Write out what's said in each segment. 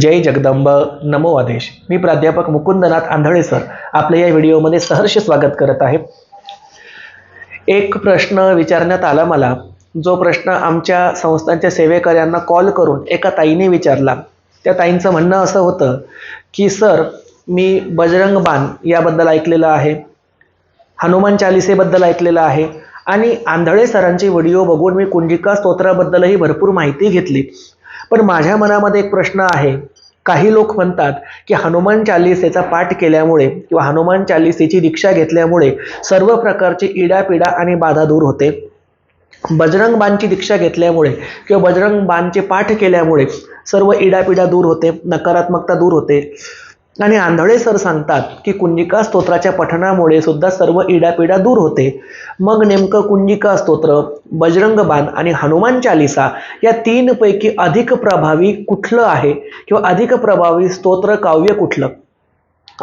जय जगदंब. नमो आदेश. मी प्राध्यापक मुकुंदनाथ आंधळे सर. आपल्या या व्हिडिओमध्ये सहर्ष स्वागत करत आहे. एक प्रश्न विचारण्यात आला मला. जो प्रश्न आमच्या संस्थांच्या सेवेकऱ्यांना कॉल करून एका ताईने विचारला. त्या ताईंचं म्हणणं असं होतं की सर मी बजरंग बाण याबद्दल ऐकलेलं आहे. हनुमान चालिसेबद्दल ऐकलेलं आहे. आणि आंधळे सरांचे व्हिडिओ बघून मी कुंजिका स्तोत्राबद्दलही भरपूर माहिती घेतली. पण माझ्या मनामध्ये एक प्रश्न आहे. काही लोक म्हणतात की हनुमान चालिसेचा पाठ केल्यामुळे किंवा हनुमान चालिसेची दीक्षा घेतल्यामुळे सर्व प्रकारची इडापिडा आणि बाधा दूर होते. बजरंग बाणची दीक्षा घेतल्यामुळे किंवा बजरंग बाणचे पाठ केल्यामुळे सर्व इडापिडा दूर होते नकारात्मकता दूर होते. आणि आंधळे सर सांगतात की कुंजिका स्तोत्राच्या पठणामुळे सुद्धा सर्व इडापिडा दूर होते. मग नेमकं कुंजिका स्तोत्र बजरंग बाण आणि हनुमान चालिसा या तीनपैकी अधिक प्रभावी कुठलं आहे? किंवा अधिक प्रभावी स्तोत्र काव्य कुठलं?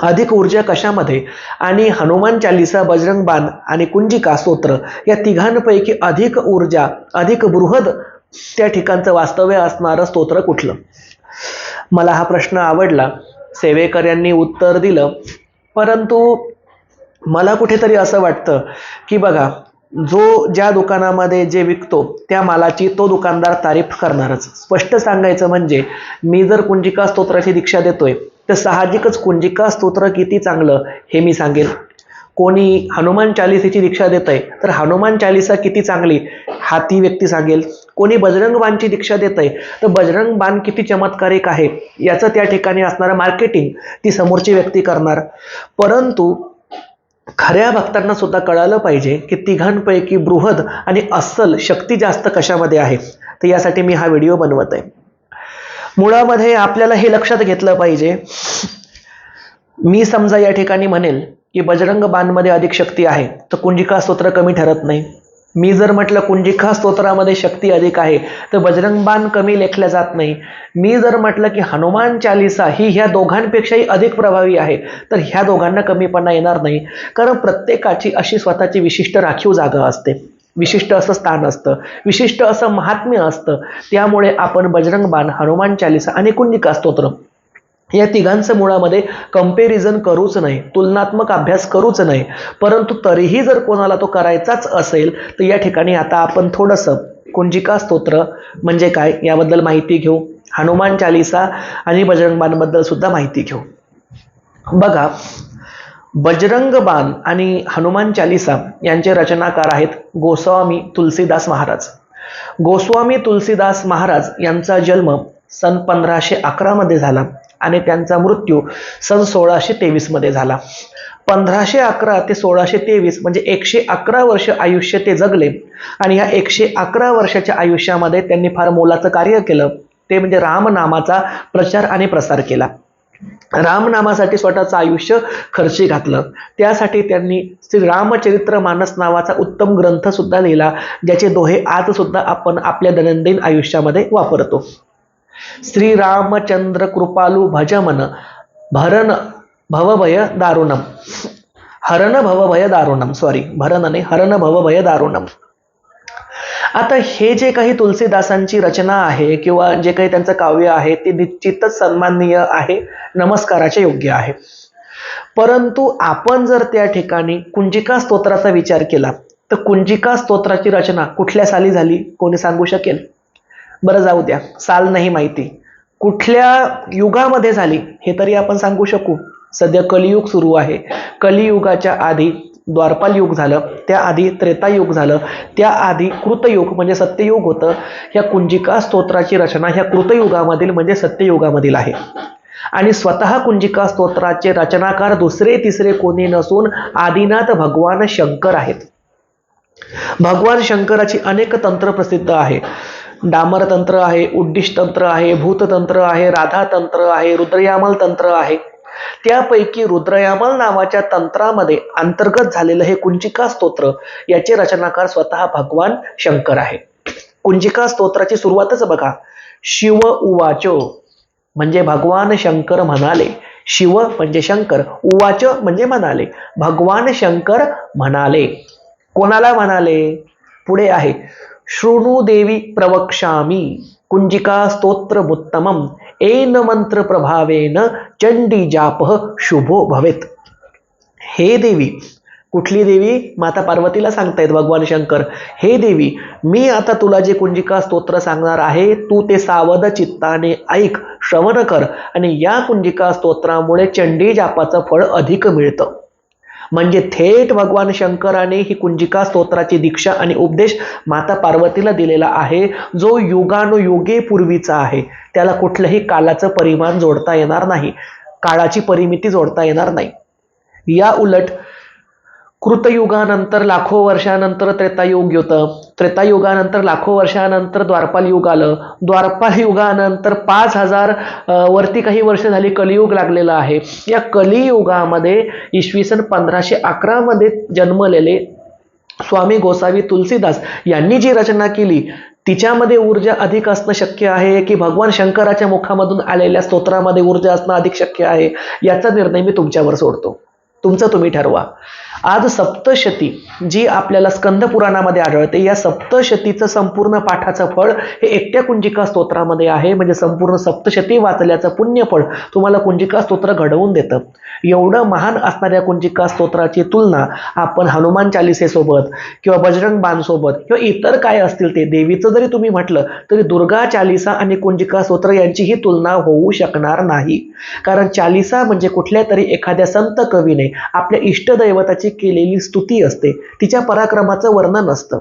अधिक ऊर्जा कशामध्ये? आणि हनुमान चालिसा बजरंग बाण आणि कुंजिका स्तोत्र या तिघांपैकी अधिक ऊर्जा अधिक बृहद त्या ठिकाणचं वास्तव्य असणारं स्तोत्र कुठलं? मला हा प्रश्न आवडला. सेवेकऱ्यांनी उत्तर दिलं. परंतु मला कुठेतरी असं वाटतं की बघा जो ज्या दुकानामध्ये जे विकतो त्या मालाची तो दुकानदार तारीफ करणारच. स्पष्ट सांगायचं म्हणजे मी जर कुंजिका स्तोत्राची दीक्षा देतोय तर साहजिकच कुंजिका स्तोत्र किती चांगलं हे मी सांगेन. कोणी हनुमान चालिसेची दीक्षा देत आहे तर हनुमान चालिसा किती चांगली हा ती व्यक्ती सांगेल. कोणी बजरंग बाणची दीक्षा देत आहे तर बजरंग बाण किती चमत्कारिक आहे याचं त्या ठिकाणी असणारं मार्केटिंग ती समोरची व्यक्ती करणार. परंतु खऱ्या भक्तांना सुद्धा कळालं पाहिजे की तिघांपैकी बृहद आणि अस्सल शक्ती जास्त कशामध्ये आहे. तर यासाठी मी हा व्हिडिओ बनवत आहे मुळामध्ये आपल्याला हे लक्षात घेतलं पाहिजे. मी समजा या ठिकाणी म्हणेल की बजरंग बाणमध्ये अधिक शक्ती आहे तर कुंजिका स्तोत्र कमी ठरत नाही. मी जर म्हटलं कुंजिका स्तोत्रामध्ये शक्ती अधिक आहे तर बजरंग बाण कमी लेखल्या जात नाही. मी जर म्हटलं की हनुमान चालिसा ही ह्या दोघांपेक्षाही अधिक प्रभावी आहे तर ह्या दोघांना कमीपणा येणार नाही. कारण प्रत्येकाची अशी स्वतःची विशिष्ट राखीव जागा असते. विशिष्ट असं स्थान असतं. विशिष्ट असं महात्म्य असतं. त्यामुळे आपण बजरंग बाण हनुमान चालिसा आणि कुंजिका स्तोत्र या तिघांचं मुळामध्ये कम्पेरिझन करूच नाही तुलनात्मक अभ्यास करूच नाही. परंतु तरीही जर कोणाला तो करायचाच असेल तर या ठिकाणी आता आपण थोडंसं कुंजिका स्तोत्र म्हणजे काय याबद्दल माहिती घेऊ. हनुमान चालिसा आणि बजरंगबाणबद्दल सुद्धा माहिती घेऊ. बघा बजरंग बाण आणि हनुमान चालिसा यांचे रचनाकार आहेत गोस्वामी तुलसीदास महाराज. गोस्वामी तुलसीदास महाराज यांचा जन्म सन पंधराशे अकरामध्ये झाला. आणि त्यांचा मृत्यू सन सोळाशे तेवीसमध्ये झाला. पंधराशे अकरा ते सोळाशे तेवीस म्हणजे एकशे अकरा वर्ष आयुष्य ते जगले. आणि या एकशे अकरा वर्षाच्या आयुष्यामध्ये त्यांनी फार मोलाचं कार्य केलं. ते म्हणजे रामनामाचा प्रचार आणि प्रसार केला. रामनामासाठी स्वतःचं आयुष्य खर्ची घातलं. त्यासाठी त्यांनी श्री रामचरित्र मानस नावाचा उत्तम ग्रंथ सुद्धा लिहिला ज्याचे दोहे आज सुद्धा आपण आपल्या दैनंदिन आयुष्यामध्ये वापरतो. श्री रामचंद्र कृपालू भजमन भरण भवभय दारुणम। हरण भवभय दारुणम सॉरी भरण हरण भवभय दारुणम। आता हे जे काही तुलसीदासांची रचना आहे किंवा जे काही त्यांचं काव्य आहे ते निश्चितच सन्माननीय आहे नमस्काराचे योग्य आहे. परंतु आपण जर त्या ठिकाणी कुंजिका स्तोत्राचा विचार केला तर कुंजिका स्तोत्राची रचना कुठल्या साली झाली? कोणी सांगू शकेल? बरं जाऊ द्या साल नाही माहिती. कुठल्या युगामध्ये झाली हे तरी आपण सांगू शकू. सध्या कलियुग सुरू आहे. कलियुगाच्या आधी द्वारपाल युग झालं त्याआधी त्रेतायुग झालं त्याआधी कृतयुग म्हणजे सत्ययुग होतं. ह्या कुंजिका स्तोत्राची रचना ह्या कृतयुगामधील म्हणजे सत्ययुगामधील आहे. आणि स्वतः कुंजिका स्तोत्राचे रचनाकार दुसरे तिसरे कोणी नसून आदिनाथ भगवान शंकर आहेत. भगवान शंकराची अनेक तंत्र प्रसिद्ध आहे. डामर तंत्र आहे उड्डिश तंत्र आहे भूततंत्र आहे राधा तंत्र आहे रुद्रयामल तंत्र आहे. त्यापैकी रुद्रयामल नावाच्या तंत्रामध्ये अंतर्गत झालेलं हे कुंजिका स्तोत्र याचे रचनाकार स्वतः भगवान शंकर आहे. कुंजिका स्तोत्राची सुरुवातच बघा. शिव उवाचो म्हणजे भगवान शंकर म्हणाले. शिव म्हणजे शंकर उवाच म्हणजे म्हणाले. भगवान शंकर म्हणाले. कोणाला म्हणाले? पुढे आहे. शृणु देवी प्रवक्ष्यामी। कुंजिका स्तोत्रमुत्तमम। एन मंत्र प्रभावेन चंडी जाप शुभो भवेत। हे देवी कुठली देवी? माता पार्वतीला सांगतायत भगवान शंकर। हे देवी मी आता तुला जे कुंजिका स्तोत्र सांगणार आहे तू ते सावध चित्ताने ऐक श्रवण कर आणि या कुंजिका स्तोत्रामुळे चंडी जापाचं फळ अधिक मिळतं. म्हणजे थेट भगवान शंकराने ही कुंजिका स्तोत्राची दीक्षा आणि उपदेश माता पार्वतीला दिलेला आहे जो युगानुयुगे पूर्वीचा आहे. त्याला कुठलंही कालाचं परिमाण जोडता येणार नाही. काळाची परिमिती जोडता येणार नाही. या उलट कृतयुगानंतर लाखो वर्षानंतर त्रेतायुग होतं. त्रेतायुगानंतर लाखो वर्षानंतर द्वारपाल युग आलं. द्वारपाल युगानंतर पाच हजार वरती काही वर्ष झाली कलियुग लागलेलं आहे. या कलियुगामध्ये इसवी सन पंधराशे अकरामध्ये जन्मलेले स्वामी गोसावी तुलसीदास यांनी जी रचना केली तिच्यामध्ये ऊर्जा अधिक असणं शक्य आहे की भगवान शंकराच्या मुखामधून आलेल्या स्तोत्रामध्ये ऊर्जा असणं अधिक शक्य आहे याचा निर्णय मी तुमच्यावर सोडतो. तुमचं तुम्ही ठरवा. आज सप्तशती जी आपल्याला स्कंद पुराणामध्ये आढळते या सप्तशतीचं संपूर्ण पाठाचं फळ हे एकट्या कुंजिका स्तोत्रामध्ये आहे. म्हणजे संपूर्ण सप्तशती वाचल्याचं पुण्यफळ तुम्हाला कुंजिका स्तोत्र घडवून देतं. एवढं महान असणाऱ्या कुंजिका स्तोत्राची तुलना आपण हनुमान चालिसेसोबत किंवा बजरंग बाणसोबत किंवा इतर काय असतील ते देवीचं जरी तुम्ही म्हटलं तरी दुर्गा चालिसा आणि कुंजिका स्तोत्र यांचीही तुलना होऊ शकणार नाही. कारण चालिसा म्हणजे कुठल्या तरी एखाद्या संत कवीने आपल्या इष्टदैवताची केलेली स्तुती असते. तिच्या पराक्रमाचं वर्णन असतं.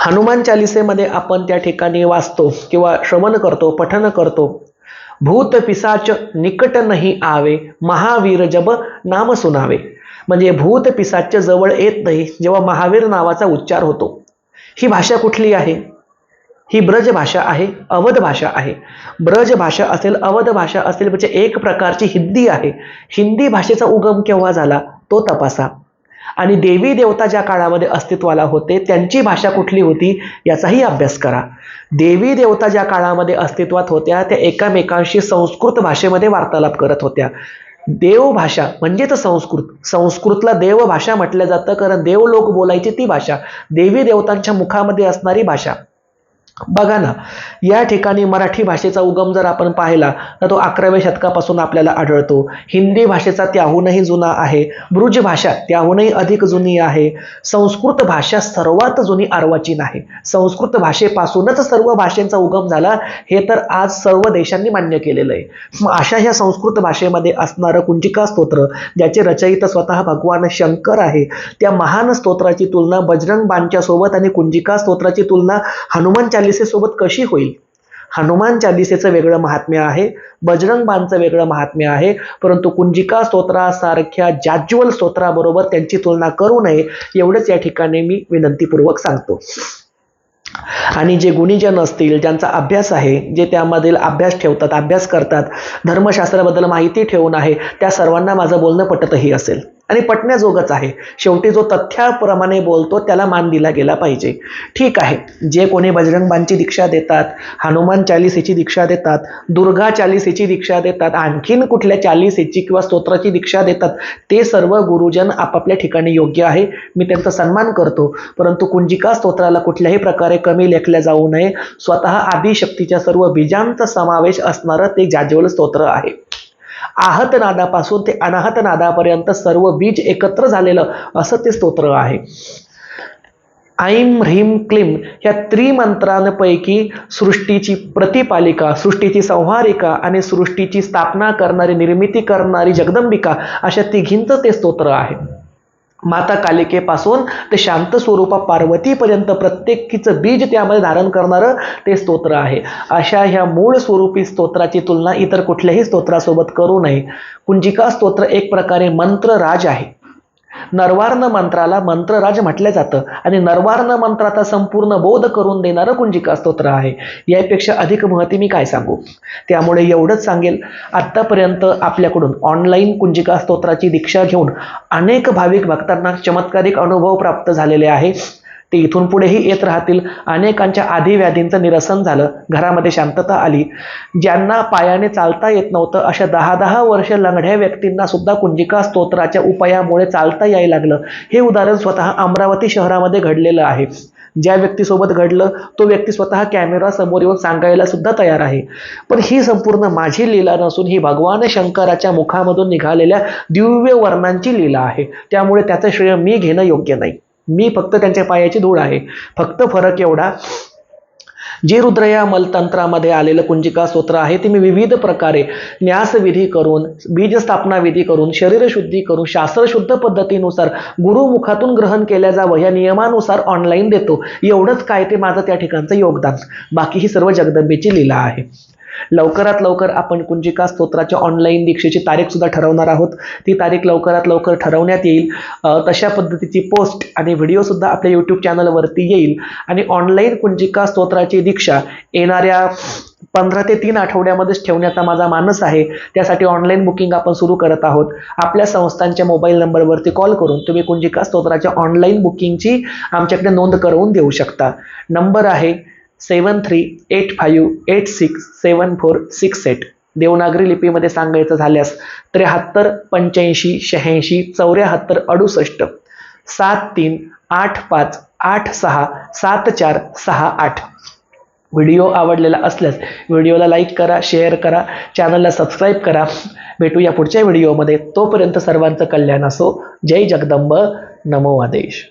हनुमान चालिसेमध्ये आपण त्या ठिकाणी वाचतो किंवा श्रवण करतो पठन करतो. भूत पिसाच निकट नाही आवे महावीर जब नाम सुनावे. म्हणजे भूत पिसाच्या जवळ येत नाही जेव्हा महावीर नावाचा उच्चार होतो. ही भाषा कुठली आहे? ही ब्रज भाषा आहे अवध भाषा आहे. ब्रज भाषा असेल अवध भाषा असेल म्हणजे एक प्रकारची हिंदी आहे. हिंदी भाषेचा उगम केव्हा झाला? तो तपासा. आणि देवी देवता ज्या काळामध्ये अस्तित्वाला होते त्यांची भाषा कुठली होती याचाही अभ्यास करा. देवी देवता ज्या काळामध्ये अस्तित्वात होत्या त्या एकामेकांशी संस्कृत भाषेमध्ये वार्तालाप करत होत्या. देवभाषा म्हणजेच संस्कृत. संस्कृतला देवभाषा म्हटलं जातं कारण देव लोक बोलायची ती भाषा. देवी देवतांच्या मुखामध्ये असणारी भाषा. बघा ना या ठिकाणी मराठी भाषेचा उगम जर आपण पाहिला तर तो अकराव्या शतकापासून आपल्याला आढळतो. हिंदी भाषेचा त्याहूनही जुना आहे ब्रुज भाषा त्याहूनही अधिक जुनी आहे संस्कृत भाषा सर्वात जुनी अर्वाचीन आहे. संस्कृत भाषेपासूनच सर्व भाषेंचा उगम झाला हे तर आज सर्व देशांनी मान्य केलेलं आहे. मग अशा ह्या संस्कृत भाषेमध्ये असणारं कुंजिका स्तोत्र ज्याचे रचयित स्वतः भगवान शंकर आहे त्या महान स्तोत्राची तुलना बजरंग बाणच्या सोबत आणि कुंजिका स्तोत्राची तुलना हनुमान चालिसेसोबत कशी होईल? हनुमान चालिसेचं वेगळं महात्म्य आहे बजरंग बाणचं वेगळं महात्म्य आहे परंतु कुंजिका स्तोत्रासारख्या जाज्वल स्तोत्राबरोबर त्यांची तुलना करू नये एवढंच या ठिकाणी मी विनंतीपूर्वक सांगतो. आणि जे गुणीजन असतील ज्यांचा अभ्यास आहे जे त्यामधील अभ्यास ठेवतात अभ्यास करतात धर्मशास्त्राबद्दल माहिती ठेवून आहे त्या सर्वांना माझं बोलणं पटतही असेल. आणि पटण्याजोगच आहे. शेवटी जो तथ्याप्रमाणे बोलतो त्याला मान दिला गेला पाहिजे. ठीक आहे. जे कोणी बजरंगबांची दीक्षा देतात हनुमान चालिसेची दीक्षा देतात दुर्गा चालिसेची दीक्षा देतात आणखीन कुठल्या चालिसेची किंवा स्तोत्राची दीक्षा देतात ते सर्व गुरुजन आपापल्या ठिकाणी योग्य आहे. मी त्यांचा सन्मान करतो. परंतु कुंजिका स्तोत्राला कुठल्याही प्रकारे कमी लेखल्या जाऊ नये. स्वतः आदिशक्तीच्या सर्व बीजांचा समावेश असणारं ते जाज्वल स्तोत्र आहे. आहत नादापासून ते अनाहत नादापर्यंत सर्व बीज एकत्र झालेलं असं ते स्तोत्र आहे. ऐम ह्रीम क्लीम या त्रिमंत्रांपैकी सृष्टीची प्रतिपालिका सृष्टीची संहारिका आणि सृष्टीची स्थापना करणारी निर्मिती करणारी जगदंबिका अशा तिघींचं ते स्तोत्र आहे. माता कालिकेपासून ते शांत स्वरूपा पार्वतीपर्यंत प्रत्येकीचं बीज त्यामध्ये धारण करणारं ते स्तोत्र आहे. अशा ह्या मूळ स्वरूपी स्तोत्राची तुलना इतर कुठल्याही स्तोत्रासोबत करू नये. कुंजिका स्तोत्र एक प्रकारे मंत्र राज आहे. नरवार्ण मंत्राला मंत्रराज म्हटलं जातं. आणि नरवार्ण मंत्राचा संपूर्ण बोध करून देणारं कुंजिका स्तोत्र आहे. यापेक्षा अधिक महती मी काय सांगू? त्यामुळे एवढंच सांगेल आत्तापर्यंत आपल्याकडून ऑनलाईन कुंजिका स्तोत्राची दीक्षा घेऊन अनेक भाविक भक्तांना चमत्कारिक अनुभव प्राप्त झालेले आहे. ते इथून पुढेही येत राहतील. अनेकांच्या आधी व्याधींचं निरसन झालं. घरामध्ये शांतता आली. ज्यांना पायाने चालता येत नव्हतं अशा दहा दहा वर्ष लंगड्या व्यक्तींना सुद्धा कुंजिका स्तोत्राच्या उपायामुळे चालता यायला लागलं. हे उदाहरण स्वतः अमरावती शहरामध्ये घडलेलं आहे. ज्या व्यक्तीसोबत घडलं तो व्यक्ती स्वतः कॅमेरा समोर येऊन सांगायला सुद्धा तयार आहे. पण ही संपूर्ण माझी लीला नसून ही भगवान शंकराच्या मुखामधून निघालेल्या दिव्य वर्णांची लीला आहे. त्यामुळे त्याचं श्रेय मी घेणं योग्य नाही. मी फक्त त्यांच्या पायाची धूळ आहे. फक्त फरक एवढा जे रुद्रया मलतंत्रामध्ये आलेलं कुंजिका स्तोत्र आहे ते मी विविध प्रकारे न्यासविधी करून बीजस्थापना विधी करून शरीरशुद्धी करून शास्त्रशुद्ध पद्धतीनुसार गुरुमुखातून ग्रहण केल्या जावं या नियमानुसार ऑनलाईन देतो. एवढंच काय ते माझं त्या ठिकाणचं योगदान. बाकी ही सर्व जगदंबेची लीला आहे. लवकरात लवकर आपण कुंजिका स्तोत्राच्या ऑनलाईन दीक्षेची तारीख सुद्धा ठरवणार आहोत. ती तारीख लवकरात लवकर ठरवण्यात येईल. तशा पद्धतीची पोस्ट आणि व्हिडिओसुद्धा आपल्या यूट्यूब चॅनलवरती येईल. आणि ऑनलाईन कुंजिका स्तोत्राची दीक्षा येणाऱ्या पंधरा ते तीन आठवड्यामध्येच ठेवण्याचा माझा मानस आहे. त्यासाठी ऑनलाईन बुकिंग आपण सुरू करत आहोत. आपल्या संस्थांच्या मोबाईल नंबरवरती कॉल करून तुम्ही कुंजिका स्तोत्राच्या ऑनलाईन बुकिंगची आमच्याकडे नोंद करून देऊ शकता. नंबर आहे seven three eight five eight six seven four six eight. Devanagari लिपीमध्ये सांगायचं झाल्यास त्र्याहत्तर पंच्याऐंशी शहाऐंशी चौऱ्याहत्तर अडुसष्ट. सात तीन आठ पाच आठ सहा सात चार सहा आठ. व्हिडिओ आवडलेला असल्यास व्हिडिओला लाईक करा शेअर करा चॅनलला सबस्क्राईब करा. भेटूया पुढच्या व्हिडिओमध्ये. तोपर्यंत सर्वांचं कल्याण असो. जय जगदंब. नमो आदेश.